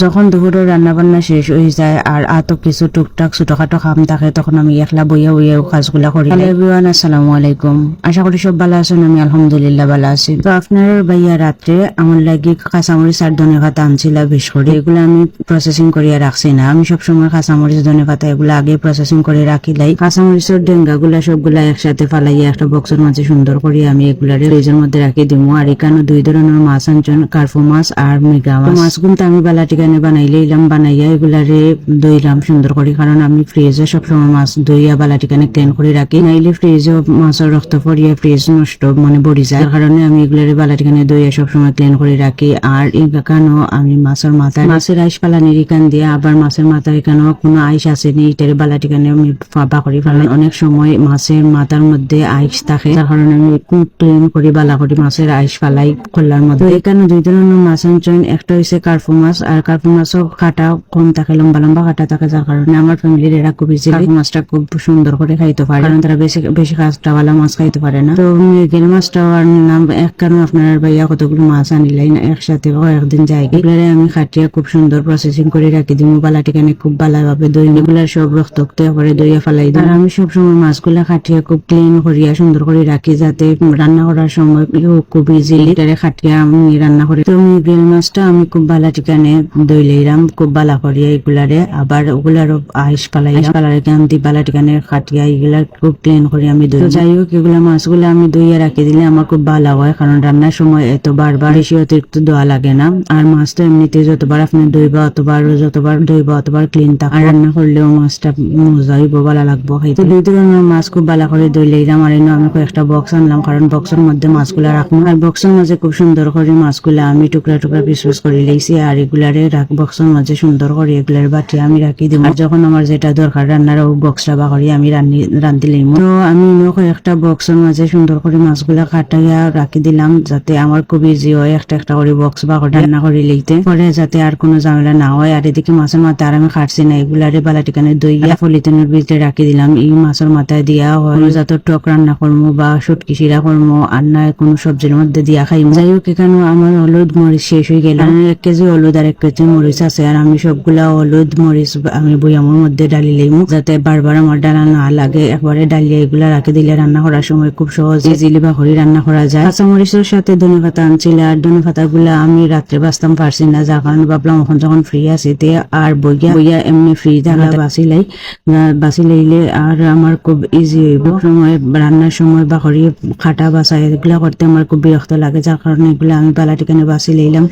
যখন দুপুরের রান্না বান্না শেষ হয়ে যায় আর আত কিছু টুকটাক ছোটখাটো কাম থাকে তখন আমি একলা বইয়া বইয়া কাজগুলা করি এভরিওয়ান আসসালামু আলাইকুম। আশা করি সব ভালো আছেন আমি আলহামদুলিল্লাহ ভালো আছি। তো আপনার ভাইয়া রাত্রে আমার লাগি কাঁচামরিচ আর ধনে পাতা আনছিল বেশ করে এগুলো আমি প্রসেসিং করিয়া রাখছি না। আমি সবসময় কাঁচামরিচ ধনে পাতা এগুলো আগে প্রসেসিং করে রাখি লাই কাঁচামরিচের ডেঙ্গা গুলা সবগুলা একসাথে ফালাইয়া একটা বক্সের মাঝে সুন্দর করে আমি এগুলারে ফ্রিজের মধ্যে রাখি দিব আর এখানে দুই ধরনের মাছ আনছেন কার্ফু মাছ আর মৃগা মাছ। মাছগুলো আমি বেলা টিকানে বানাইলে ইলাম বানাইয়া এগুলারে দইলাম সুন্দর করে, কারণ আমি ফ্রিজে সবসময় মাছ দইয়া বেলা টিকানে ক্লিন করে রাখি। নাইলে ফ্রিজে মাছের রক্ত পড়িয়া ফ্রিজ নষ্ট মানে বড়ি যায়। কারণে আমি এগুলারে বেলা দইয়া সবসময় ক্লিন করে রাখি। আর এখানেও আমি মাছের মাথা মাছের আইস পালানির এখান দিয়ে আবার মাছের মাথা এখানেও কোনো আইস আসেনি, এটারে বেলা টিকানে আমি ফাঁপা করি। ফেলান অনেক সময় মাছের মাথার মধ্যে আইস থাকে, যার কারণে আমি ক্লিন করি, বালা করি, মাছের আইস ফালাই খোলার মধ্যে। এখানে দুই ধরনের মাছ আনছেন। একটা হচ্ছে কার্পু মাছ আর কার্পু মাছও কাটা কম থাকে লম্বা লম্বা কাটা থাকে যার কারণে আমার ফ্যামিলির এরা খুব ইজি মাছটা খুব সুন্দর করে খাইতে পারে। কারণ তারা বেশি বেশি কাজটা বালা মাছ খাইতে পারে না। তো মৃগেল মাছটাও আর এক কারণ আপনার ভাইয়া কতগুলো মাছ আনিলাই না একসাথে একদিন যাই এগুলারে আমি খাটিয়া খুব সুন্দর প্রসেসিং করে রাখি দিই। বালা টিকানে খুব ভালোভাবে দই এগুলার সব রক্ত করে দইয়া ফেলাই দিই। আর আমি সবসময় মাছগুলা খাটিয়া খুব ক্লিন করিয়া সুন্দর করে রাখি যাতে রান্না করার সময় খুব ইজিলি খাটিয়া আমি রান্না করি। তো মৃগেল মাছটা আমি খুব ভালো ঠিকানে দই লইলাম খুব ভালো করিয়া এগুলারে আবার ওগুলারও আইস পালাই কান দি ঠিকানে খাটিয়া এগুলা খুব ক্লিন করে আমি দই তো যাই হোক এগুলা মাছগুলো আমি দইয়া রাখি দিলে আমার খুব ভালো হয় কারণ রান্নার সময় এত বারবার বেশি অতিরিক্ত দোয়া লাগে না। আর মাছ তো এমনিতে যতবার আপনি দইবা অতবার যতবার দইবা অতবার ক্লিন থাকে আর রান্না করলেও মাছটা মজা হইব ভালো লাগবো খাইতে। দুই ধরনের মাছ খুব ভালো করে দই লইলাম আর এনে আমি কয়েকটা বক্স আনলাম কারণ বক্সের মধ্যে মাছগুলা রাখব। আর বক্সের মাঝে খুব সুন্দর করে মাছগুলা আমি টুকরা টুকরা পিস পিস করে লইছি আর এগুলারে রাখ বক্সের মাঝে সুন্দর করে এগুলার বাটি আমি রাখি দিব যখন আমার যেটা দরকার রান্নার বক্সটা বা করি আমি রান্নি রান্ধি লইম। তো, আমি কয়েকটা বক্সের মাঝে সুন্দর করে মাছগুলা কাটাইয়া রাখি দিলাম, যাতে আমার খুব ইজি হয় একটা একটা করে বক্স বা করে রান্না করে লইতে পরে যাতে আর কোনো ঝামেলা না হয়। আর এদিকে মাছের মাথা আর আমি খাটছি না এগুলারে বালা টিকানে দইয়া ফলিতনের ভিতরে রাখি দিলাম। এই মাছের মাথায় দিয়া হয়। যাতে টক রান্না করব বা সুটকি শিরা করব আর না কোনো সবজির মধ্যে দিয়া খাই যাই হোক, এখানে আমার হলুদ মরিচ শেষ হয়ে গেল। এক কেজি হলুদ আর এক মরিচ আছে আর আমি সবগুলা হলুদ মরিচ আমি বইয়ামের মধ্যে ডালি লইমু যাতে বারবার আমার ডালা না লাগে। একবারে ডালিয়া এগুলা রাখি দিলে রান্না করার সময় খুব সহজ ইজিলি বা হরি রান্না করা যায়। কাঁচা মরিচের সাথে ধনে পাতা আনছিল আর ধনে পাতা গুলা আমি রাত্রে বাঁচতাম পারছি না, যার কারণে ভাবলাম এখন যখন ফ্রি আছে তে আর বইয়া বইয়া এমনি ফ্রি থাকা বাঁচি লাই। বাঁচি লাইলে আর আমার খুব ইজি হইব। সময় রান্নার সময় বা হরি খাটা বাসা এগুলা করতে আমার খুব বিরক্ত লাগে, যার কারণে এগুলা আমি বালা টিকানে বাঁচি লইলাম।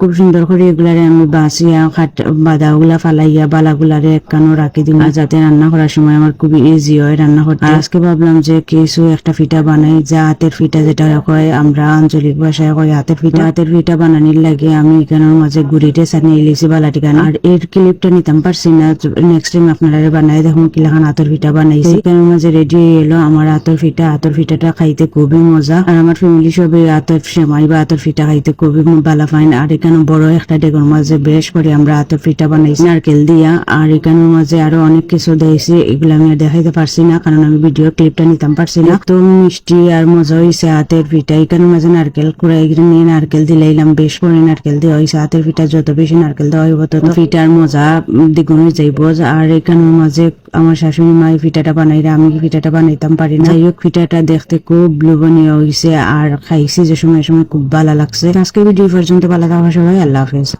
খুব সুন্দর করে এগুলারে আমি বাঁচিয়া খাট বাদা গুলা ফালাইয়া বালা গুলারে একখানো রাখি দিই যাতে রান্না করার সময় আমার খুবই ইজি হয় রান্না করতে। আজকে ভাবলাম যে কিছু একটা ফিটা বানাই, যা হাতের ফিটা যেটা কয়, আমরা আঞ্চলিক ভাষায় কয় হাতের ফিটা। হাতের ফিটা বানানির লাগে আমি এখানের মাঝে গুড়িটে সানি ইলিছি বালা টিকানে আর এর ক্লিপটা নিতাম পারছি না নেক্সট টাইম আপনারা বানাই দেখুন কিলাখান হাতের ফিটা বানাইছি। এখানের মাঝে রেডি হয়ে এলো আমার হাতের ফিটা। হাতের ফিটাটা খাইতে খুবই মজা। আর আমার ফ্যামিলি সবে হাতের সেমাই বা হাতের ফিটা খাইতে খুবই ভালো পাইন আর এখানে বড় একটা ডেগর মাঝে বেশ করে আমরা হাতের ফিটা বানাইছি, নারকেল দিয়া, আর এখানের মাঝে আরও অনেক কিছু দিয়েছি, এগুলো আমি আর দেখাইতে পারছি না, কারণ আমি ভিডিও ক্লিপটা নিতাম পারছি না। তো মিষ্টি আর মজা হয়েছে হাতের ফিটা এখানের মাঝে নারকেল এগুলো নিয়ে নারকেল দিলে দিলাইলাম বেশ করে নারকেল দেওয়া হয়েছে হাতের ফিটা যত বেশি নারকেল দেওয়া হইব, তত ফিটার মজা দ্বিগুণ হয়ে যাইব। আর এখানের মাঝে আমার শাশুড়ি মা এই ফিটাটা বানাইলে আমি ফিটাটা বানাইতাম পারি না। যাই হোক ফিটাটা দেখতে খুব লোভনীয় হয়েছে আর খাইছি যে সময় সময় খুব ভালো লাগছে। আজকে ভিডিও পর্যন্ত, ভালো থাকা সবাই, আল্লাহ হাফেজ।